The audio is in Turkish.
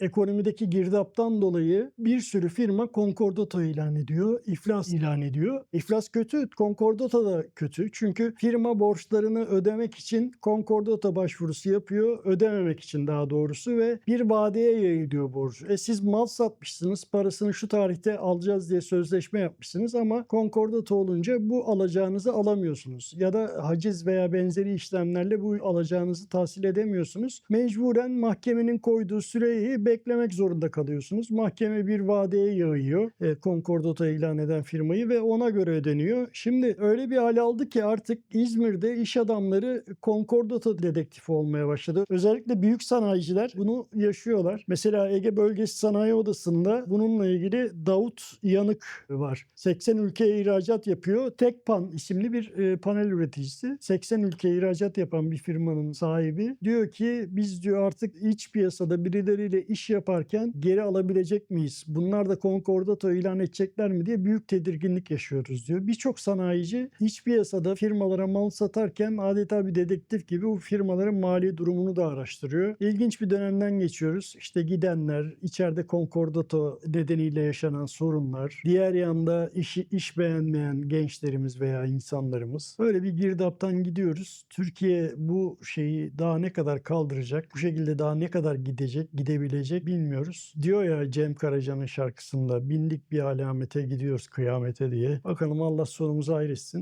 ekonomideki girdaptan dolayı bir sürü firma konkordato ilan ediyor, iflas ilan ediyor. İflas kötü, konkordato da kötü. Çünkü firma borçlarını ödemek için konkordato başvurusu yapıyor, ödememek için daha doğrusu ve bir vadeye yayılıyor borcu. E siz mal satmışsınız, parasını şu tarihte alacağız diye sözleşme yapmışsınız ama konkordato olunca bu alacağınızı alamıyorsunuz. Ya da haciz veya benzeri işlemlerle bu alacağınızı tahsil edemiyorsunuz. Mecburen mahkemenin koyduğu süreyi beklemek zorunda kalıyorsunuz. Mahkeme bir vadeye yığıyor e, konkordato ilan eden firmayı ve ona göre ödeniyor. Şimdi öyle bir hal aldı ki artık İzmir'de iş adamları konkordato dedektifi olmaya başladı. Özellikle büyük sanayiciler bunu yaşıyorlar. Mesela Ege Bölgesi Sanayi Odası'nda bununla ilgili Davut Yanık var. 80 ülkeye ihracat yapıyor. Tekpan isimli bir e, panel üreticisi. 80 ülkeye ihracat yapan bir firmanın sahibi. Diyor ki biz diyor artık iç piyasada birileriyle iş yaparken geri alabilecek miyiz? Bunlar da konkordato ilan edecekler mi diye büyük tedirginlik yaşıyoruz diyor. Birçok sanayici iç piyasada firmalara mal satarken adeta bir dedektif gibi bu firmaların mali durumunu da araştırıyor. İlginç bir dönemden geçiyoruz. İşte gidenler, içeride konkordato nedeniyle yaşanan sorunlar, diğer yanda işi iş beğenmeyen gençlerimiz veya insanlarımız. Böyle bir girdaptan gidiyoruz. Türkiye bu şeyi daha ne kadar kaldıracak? Bu şekilde daha ne kadar gidecek, gidebilecek bilmiyoruz. Diyor ya Cem Karaca'nın şarkısında bindik bir alamete gidiyoruz kıyamete diye. Bakalım Allah sonumuzu hayretsin.